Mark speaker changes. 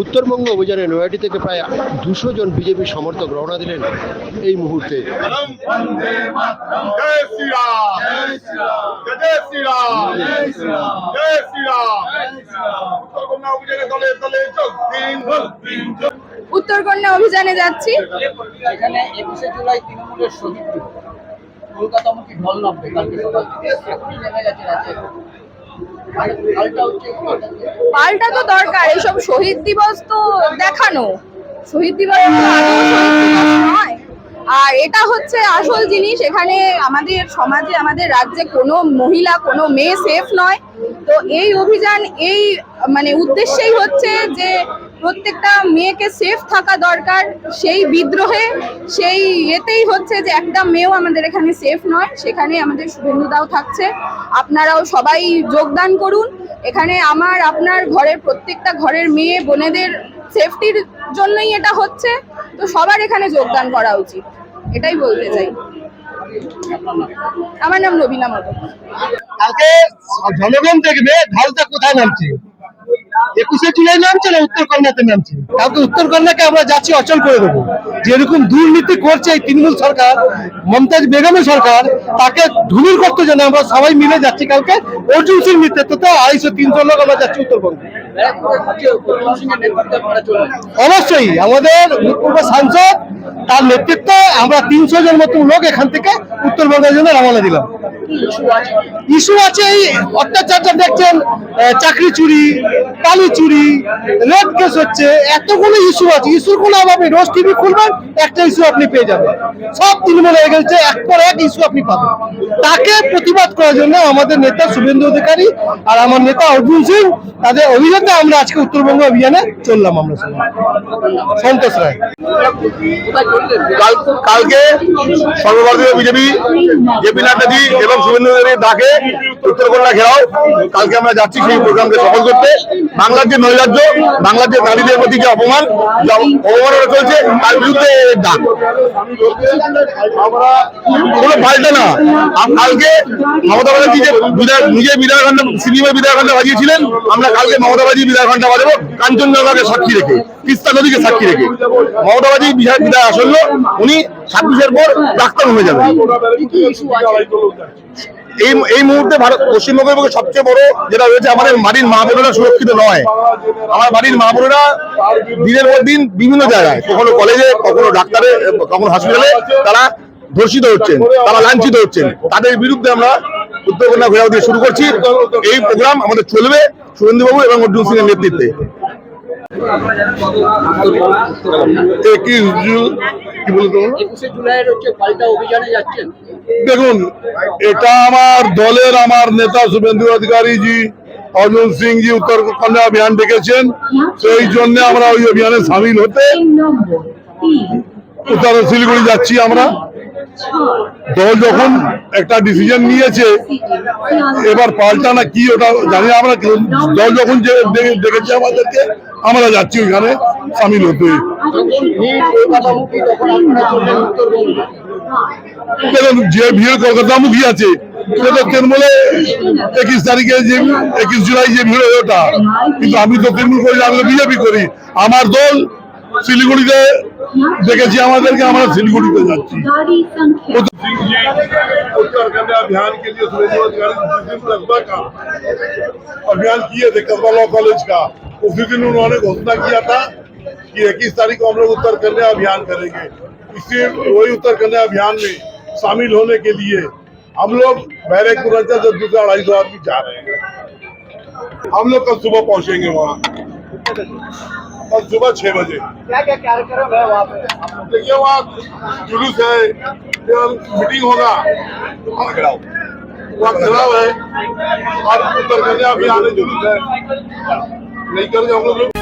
Speaker 1: উত্তরবঙ্গ অভিযানে নয়াটি থেকে প্রায় দুশো জন বিজেপি সমর্থক রওনা দিলেন এই মুহূর্তে।
Speaker 2: উত্তরকন্যা অভিযানে দলে দলে যোগ দিন
Speaker 3: উত্তরকন্যা অভিযানে যাচ্ছি।
Speaker 4: এখানে একুশে জুলাই তৃণমূলের শহীদ দিবস। কলকাতামুখী ঢল নামবে কালকে সকাল থেকে। এখনই নেমে গেছে রাজ্যে কালটা হচ্ছে
Speaker 3: পাল্টা তো দরকার এইসব শহীদ দিবস তো দেখানো। শহীদ দিবস তো আদৌ শহীদ দিবস নয় আর এটা হচ্ছে আসল জিনিস, এখানে আমাদের সমাজে, আমাদের রাজ্যে কোনো মহিলা, কোনো মেয়ে সেফ নয়। তো এই অভিযান, এই মানে উদ্দেশ্যেই হচ্ছে যে প্রত্যেকটা মেয়েকে সেফ থাকা দরকার। সেই বিদ্রোহে, সেই এতেই হচ্ছে যে একটা মেয়েও আমাদের এখানে সেফ নয়। সেখানে আমাদের শুভেন্দুদাও থাকছে। আপনারাও সবাই যোগদান করুন। এখানে আমার, আপনার ঘরের প্রত্যেকটা ঘরের মেয়ে, বোনেদের সেফটির জন্যই এটা হচ্ছে। তো সবার এখানে যোগদান করা উচিত। এটাই বলতে চাই। আমার নাম রবিনা মদক।
Speaker 5: কালকে জনগণ দেখবে ঢালটা কোথায় নামছে? একুশে জুলাই নামছে না উত্তর কন্যাতে নামছে? কালকে উত্তর কন্যাকে আমরা যাচ্ছি অচল করে দেবো। যেরকম দুর্নীতি করছে এই তৃণমূল সরকার মমতাজ বেগমের সরকার তাকে ধুলির করতে জন্য আমরা সবাই মিলে যাচ্ছি কালকে অর্জুন সিং নেতৃত্বে আড়াইশো তিনশো লোক আমরা যাচ্ছি উত্তরবঙ্গে। অবশ্যই আমাদের ভূতপূর্ব সাংসদ তার নেতৃত্বে আমরা তিনশো জন মতো লোক এখান থেকে উত্তরবঙ্গের জন্য রওনা দিলাম।
Speaker 4: ইস্যু আছে?
Speaker 5: এই অত্যাচারটা দেখছেন চাকরি চুরি কালি চুরি রেড কেস হচ্ছে এতগুলো ইস্যু আছে। ইস্যুর কোনো অভাবে রোজ টিভি খুলবেন একটা ইস্যু আপনি পেয়ে যাবেন। সব তৃণমূল হয়ে গেছে এক পর এক ইস্যু আপনি পাবেন। তাকে প্রতিবাদ করার জন্য আমাদের নেতা শুভেন্দু অধিকারী আর আমার নেতা অর্জুন সিং তাদের অভিযানে আমরা আজকে উত্তরবঙ্গ অভিযানে চললাম আমরা সবাই। সন্তোষ রায়।
Speaker 2: কালকে সর্বভারতীয় বিজেপি জেপি নাড্ডাজি এবং শুভেন্দু ডাকে কালকে আমরা যাচ্ছি সেই প্রোগ্রামকে সফল করতে। বাংলার যে নৈরাজ্য, বাংলার যে নারীদের প্রতি যে অপমান, যে চলছে, তার বিরুদ্ধে ডাক কোনো না। কালকে মমতা ব্যানার্জি যে নিজে বিধায়কান্ড বাজিয়েছিলেন, আমরা কালকে মমতা ব্যানার্জি বিধায়কান্ড বাজাবো, কাঞ্চনজঙ্ঘাকে সাক্ষী রেখে, তিস্তা নদীকে সাক্ষী রেখে। মমতা ব্যানার্জি বিধায় আসন্ন, উনি ছাব্বিশের পর ডাক্তার হয়ে যাবেন। এই এই মুহূর্তে ভারত, পশ্চিমবঙ্গের সবচেয়ে বড় যেটা রয়েছে আমাদের বাড়ির মা বোনেরা সুরক্ষিত নয়। আমার বাড়ির মা বোনেরা দিনের পর দিন বিভিন্ন জায়গায়, কখনো কলেজে কখনো ডাক্তারে, কখনো হসপিটালে তারা ধর্ষিত হচ্ছেন, তারা লাঞ্ছিত হচ্ছেন। তাদের বিরুদ্ধে আমরা উত্তরকন্যা ঘোরাও দিয়ে শুরু করছি। এই প্রোগ্রাম আমাদের চলবে সুরেন্দ্রবাবু এবং অর্জুন সিং এর নেতৃত্বে।
Speaker 5: একুশ
Speaker 4: জুলাইয়ের হচ্ছে পাল্টা অভিযানে যাচ্ছেন।
Speaker 5: দেখুন, এটা আমার দলের আমার নেতা শুভেন্দু অধিকারী জি, অর্জুন সিং জি উত্তর কন্যা অভিযান ডেকেছেন। সেই জন্য আমরা ওই অভিযানে সামিল হতে উত্তর শিলিগুড়ি যাচ্ছি আমরা। দল যখন একটা ডিসিশন নিয়েছে, এবার পাল্টা না কি ওটা জানি আমরা দল যখন যে ডেকেছে আমাদেরকে, আমরা যাচ্ছি ওইখানে সামিল হতে।
Speaker 4: যখন ভিড় কলকাতামুখী তখন আপনারা চললেন উত্তরবঙ্গে
Speaker 5: দেখুন যে ভিড় কলকাতামুখী আছে সেটা তৃণমূলে একুশ তারিখে যে একুশ জুলাই যে ভিড় হয় ওটা কিন্তু আমি তো তৃণমূল করি না, আমি বিজেপি করি আমার দল শিলিগুড়িতে দেখেছি আমাদেরকে আমরা শিলিগুড়িতে যাচ্ছি
Speaker 6: गाड़ी संख्या
Speaker 5: उत्तराखंड अभियान के लिए सुरेंद्र अधिकारी जिस दिन कस्बा का अभियान किए थे कस्बा लॉ कॉलेज का उसी दिन उन्होंने घोषणा किया था कि इक्कीस तारीख को हम लोग उत्तराखंड अभियान करेंगे इसी वही उत्तराखंड अभियान में शामिल होने के लिए हम लोग बैरकपुर अंचल से दूसरा अढ़ाई सौ आदमी जा रहे हैं। हम लोग कल सुबह पहुँचेंगे वहाँ। कल सुबह छह बजे।
Speaker 4: क्या क्या कार्यक्रम है वहाँ पे?
Speaker 5: देखिए वहाँ जुलूस है मीटिंग होगा। वहाँ खड़ाओ है। और उत्तरकन्या अभियान है जुलूस है। नहीं करेंगे हम लोग।